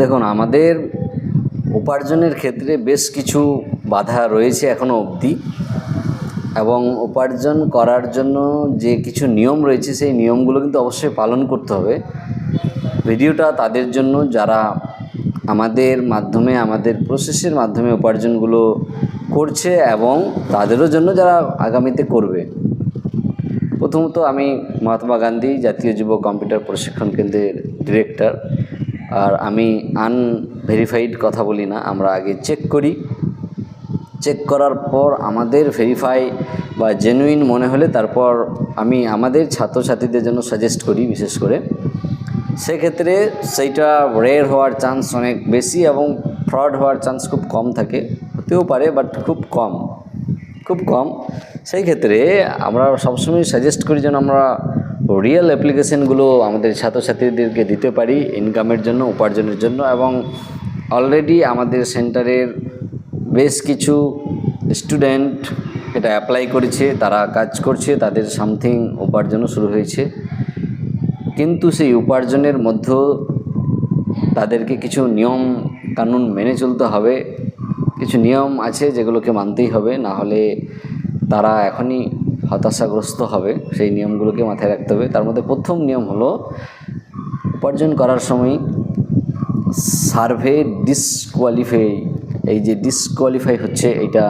দেখুন, আমাদের উপার্জনের ক্ষেত্রে বেশ কিছু বাধা রয়েছে এখনও অবধি এবং উপার্জন করার জন্য যে কিছু নিয়ম রয়েছে, সেই নিয়মগুলো কিন্তু অবশ্যই পালন করতে হবে। ভিডিওটা তাদের জন্য, যারা আমাদের মাধ্যমে, আমাদের প্রসেসের মাধ্যমে উপার্জনগুলো করছে এবং তাদেরও জন্য যারা আগামীতে করবে। প্রথমত আমি মহাত্মা গান্ধী, জাতীয় যুব কম্পিউটার প্রশিক্ষণ কেন্দ্রের ডিরেক্টর আর আমি আনভেরিফাইড কথা বলি না, আমরা আগে চেক করি। চেক করার পর আমাদের ভেরিফাই বা জেনুইন মনে হলে তারপর আমি আমাদের ছাত্রছাত্রীদের জন্য সাজেস্ট করি বিশেষ করে। সেক্ষেত্রে সেইটা রেয়ার হওয়ার চান্স অনেক বেশি এবং ফ্রড হওয়ার চান্স খুব কম থাকে। হতেও পারে বাট খুব কম। খুব কম। সেই ক্ষেত্রে আমরা সবসময় সাজেস্ট করি যেন আমরা রিয়েল অ্যাপ্লিকেশনগুলো আমাদের ছাত্রছাত্রীদেরকে দিতে পারি ইনকামের জন্য, উপার্জনের জন্য এবং অলরেডি আমাদের সেন্টারের বেশ কিছু স্টুডেন্ট এটা অ্যাপ্লাই করেছে, তারা কাজ করছে, তাদের সামথিং উপার্জনও শুরু হয়েছে। কিন্তু সেই উপার্জনের মধ্যেও তাদেরকে কিছু নিয়ম কানুন মেনে চলতে হবে। কিছু নিয়ম আছে যেগুলোকে মানতেই হবে না হলে তারা এখনই হতাশাগ্রস্ত হবে, সেই নিয়মগুলোকে মাথায় রাখতে হবে। তার মধ্যে প্রথম নিয়ম হলো উপার্জন করার সময় সার্ভে ডিসকোয়ালিফাই। এই যে ডিসকোয়ালিফাই হচ্ছে, এটা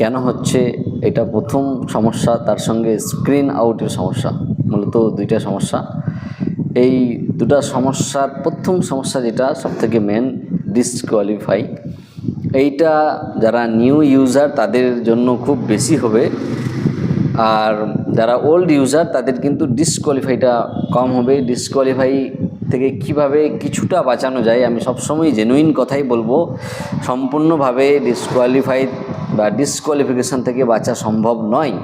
কেন হচ্ছে, এটা প্রথম সমস্যা, তার সঙ্গে স্ক্রিন আউটের সমস্যা, মূলত দুইটা সমস্যা। এই দুটা সমস্যার প্রথম সমস্যা যেটা, সবথেকে মেন ডিসকোয়ালিফাই এইটা যারা নিউ ইউজার তাদের জন্য খুব বেশি হবে। আর যারা ওল্ড ইউজার তাদের কিন্তু ডিসকোয়ালিফাইটা কম হবে। ডিসকোয়ালিফাই থেকে কীভাবে কিছুটা বাঁচানো যায়, আমি সবসময় জেনুইন কথাই বলব। সম্পূর্ণভাবে ডিসকোয়ালিফাই বা ডিসকোয়ালিফিকেশান থেকে বাঁচা সম্ভব নয়।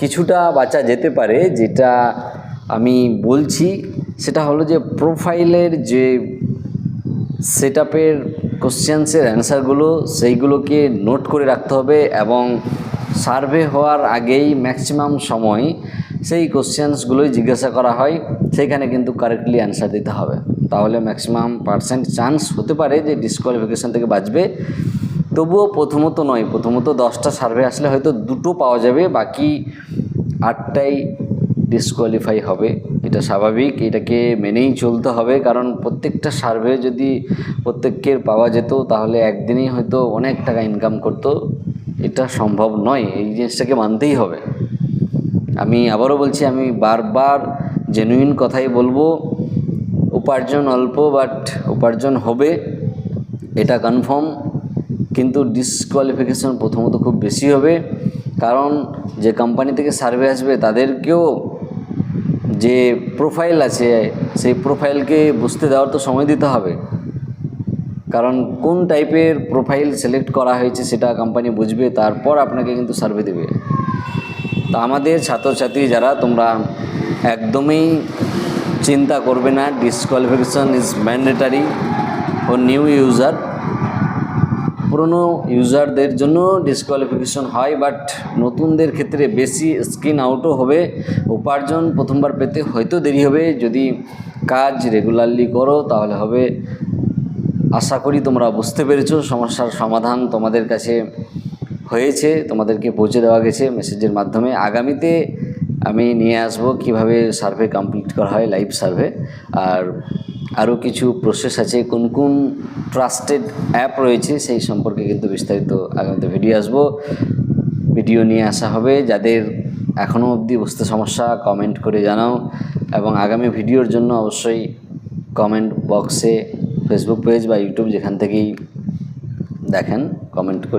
কিছুটা বাঁচা যেতে পারে, যেটা আমি বলছি, সেটা হলো যে প্রোফাইলের যে সেট আপের কোশ্চেন্সের অ্যান্সারগুলো সেইগুলোকে নোট করে রাখতে হবে এবং সার্ভে হওয়ার আগেই ম্যাক্সিমাম সময় সেই কোশ্চেন্সগুলোই জিজ্ঞাসা করা হয় সেইখানে কিন্তু কারেক্টলি অ্যান্সার দিতে হবে। তাহলে ম্যাক্সিমাম পার্সেন্ট চান্স হতে পারে যে ডিসকোয়ালিফিকেশান থেকে বাঁচবে। তবুও প্রথমত নয়, প্রথমত দশটা সার্ভে আসলে হয়তো দুটো পাওয়া যাবে, বাকি আটটাই ডিসকোয়ালিফাই হবে। এটা স্বাভাবিক, এটাকে মেনেই চলতে হবে, কারণ প্রত্যেকটা সার্ভে যদি প্রত্যেকের পাওয়া যেত, তাহলে একদিনেই হয়তো অনেক টাকা ইনকাম করতো। এটা সম্ভব নয়, এই জিনিসটাকে মানতেই হবে। আমি আবারও বলছি, আমি বারবার জেনুইন কথাই বলব, উপার্জন অল্প বাট উপার্জন হবে, এটা কনফার্ম কিন্তু ডিসকোয়ালিফিকেশন প্রথমত খুব বেশি হবে, কারণ যে কোম্পানি থেকে সার্ভে আসবে, তাদেরকেও যে প্রোফাইল আছে, সেই প্রোফাইলকে বুঝতে দেওয়ার তো সময় দিতে হবে। কারণ কোন টাইপের প্রোফাইল সিলেক্ট করা হয়েছে সেটা কোম্পানি বুঝবে, তারপর আপনাকে কিন্তু সার্ভে দেবে। তো আমাদের ছাত্রছাত্রী যারা, তোমরা একদমই চিন্তা করবে না ডিসকোয়ালিফিকেশন ইজ ম্যান্ডেটারি ও নিউ ইউজার পুরনো ইউজারদের জন্য ডিসকোয়ালিফিকেশন হয় বাট নতুনদের ক্ষেত্রে বেশি স্ক্রিন আউটও হবে। উপার্জন প্রথমবার পেতে হয়তো দেরি হবে। যদি কাজ রেগুলারলি করো, তাহলে হবে আশা করি তোমরা বুঝতে পেরেছ, সমস্যার সমাধান তোমাদের কাছে হয়েছে, তোমাদেরকে পৌঁছে দেওয়া গেছে মেসেজের মাধ্যমে। আগামীতে আমি নিয়ে আসব কীভাবে সার্ভে কমপ্লিট করা হয় লাইভ সার্ভে আর আরও কিছু প্রসেস আছে, কোন কোন ট্রাস্টেড অ্যাপ রয়েছে সেই সম্পর্কে কিন্তু বিস্তারিত আগামীতে ভিডিও আসব। ভিডিও নিয়ে আসা হবে, যাদের এখনও অবধি বুঝতে সমস্যা কমেন্ট করে জানাও। এবং আগামী ভিডিওর জন্য অবশ্যই কমেন্ট বক্সে ফেসবুক পেজ বা ইউটিউব যেখান থেকেই দেখেন কমেন্ট করে